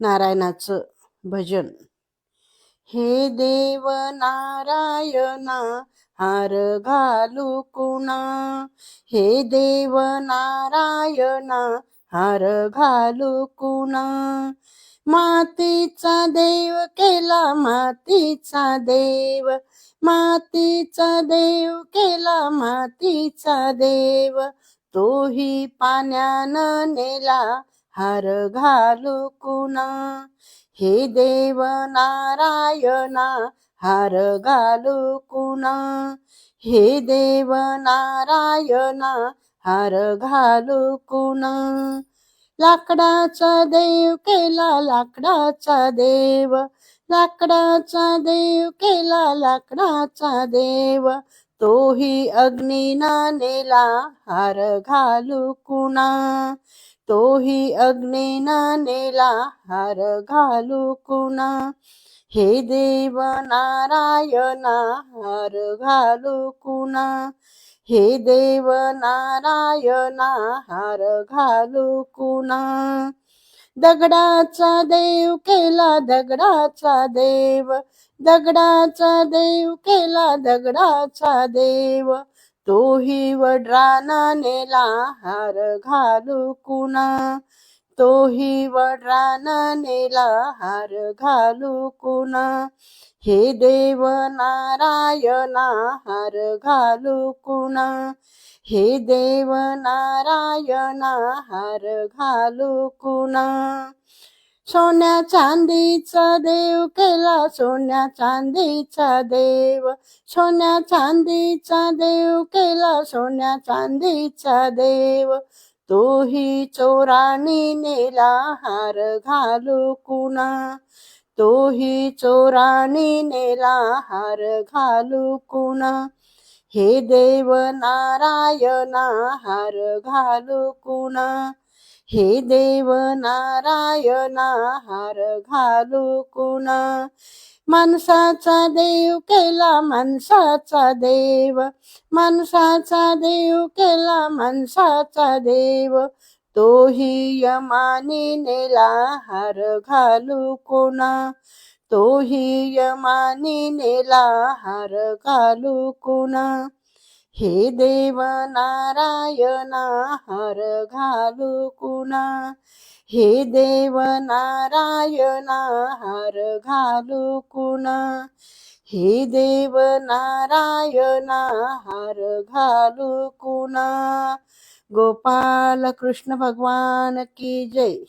नारायणाचं भजन. हे देव नारायणा हार घालू कुणा? हे देव नारायणा हार घालू कुणा? मातीचा देव केला मातीचा देव. मातीचा देव केला मातीचा देव. तोही पाण्यानं नेला हार घालू कुणा? हे देव नारायणा हार घालू कुणा? हे देव नारायणा हार घालू कुणा? लाकडाचा देव केला लाकडाचा देव. लाकडाचा देव केला लाकडाचा देव. तोही अग्निना नेला हार घालू कुणा? तोही अग्निना नेला हार घालू कुणा? हे देव नारायणा हार घालू कुणा? हे देव नारायणा हार घालू कुणा? दगडाचा देव केला दगडाचा देव. दगडाचा देव केला दगडाचा देव. तोही वड्राना नेला हार घालू कुणा? तोही वड्राना नेला हार घालू कुणा? हे देव नारायणा हार घालू कुणा? हे देव नारायणा हार घालू कुणा? सोन्या चांदीचा देव केला सोन्या चांदीचा देव. सोन्या चांदीचा देव केला सोन्या चांदीचा देव. तोही चोरानी नेला हार घालू कुणा? तोही चोरानी नेला हार घालू कुणा? हे देव नारायणा हार घालू कुणा? हे देव नारायणा हार घालू कुणा? माणसाचा देव केला माणसाचा देव. माणसाचा देव केला माणसाचा देव. तोही यमानी नेला हार घालू कोणा. तोही यमानी नेला हार घालू कोणा. हे देव नारायणा हार घालू कुणा. हे देव नारायणा हार घालू कुणा? हे देव नारायणा हार घालू कुणा? गोपाल कृष्ण भगवान की जय.